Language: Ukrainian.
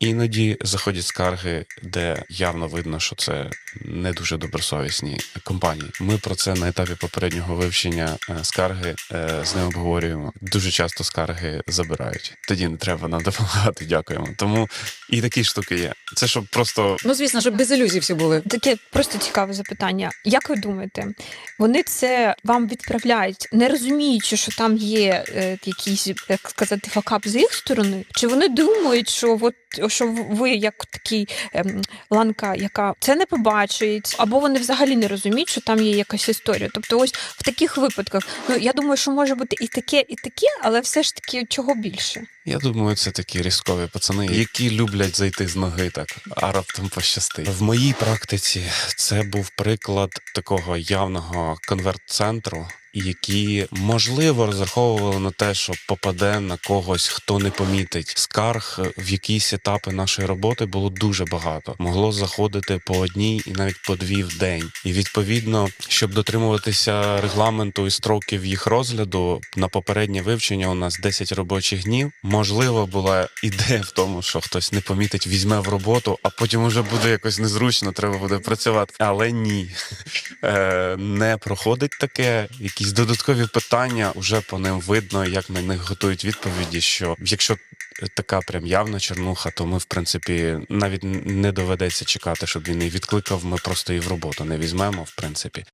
Іноді заходять скарги, де явно видно, що це не дуже добросовісні компанії. Ми про це на етапі попереднього вивчення е, скарги е, з ними обговорюємо. Дуже часто скарги забирають. Тоді не треба нам допомагати. Дякуємо. Тому і такі штуки є. Це щоб просто Ну, звісно, щоб без ілюзій всі були. Таке просто цікаве запитання. Як ви думаєте, вони це вам відправляють, не розуміючи, що там є е, якийсь, як сказати, факап з їх сторони? Чи вони думають, що от що ви як такий ем, ланка, яка це не побачить, або вони взагалі не розуміють, що там є якась історія? Тобто, ось в таких випадках, ну я думаю, що може бути і таке, і таке, але все ж таки чого більше? Я думаю, це такі різкові пацани, які люблять зайти з ноги так, а раптом пощастить. В моїй практиці це був приклад такого явного конверт-центру, які можливо розраховували на те, що попаде на когось, хто не помітить. Скарг в якісь етапи нашої роботи було дуже багато. Могло заходити по одній і навіть по дві в день. І відповідно, щоб дотримуватися регламенту і строків їх розгляду, на попереднє вивчення у нас 10 робочих днів. Можливо, була ідея в тому, що хтось не помітить, візьме в роботу, а потім уже буде якось незручно, треба буде працювати. Але ні, Е, не проходить таке. Якісь додаткові питання вже по ним видно, як на них готують відповіді. Що якщо така прям явна чернуха, то ми, в принципі, навіть не доведеться чекати, щоб він її відкликав. Ми просто її в роботу не візьмемо, в принципі.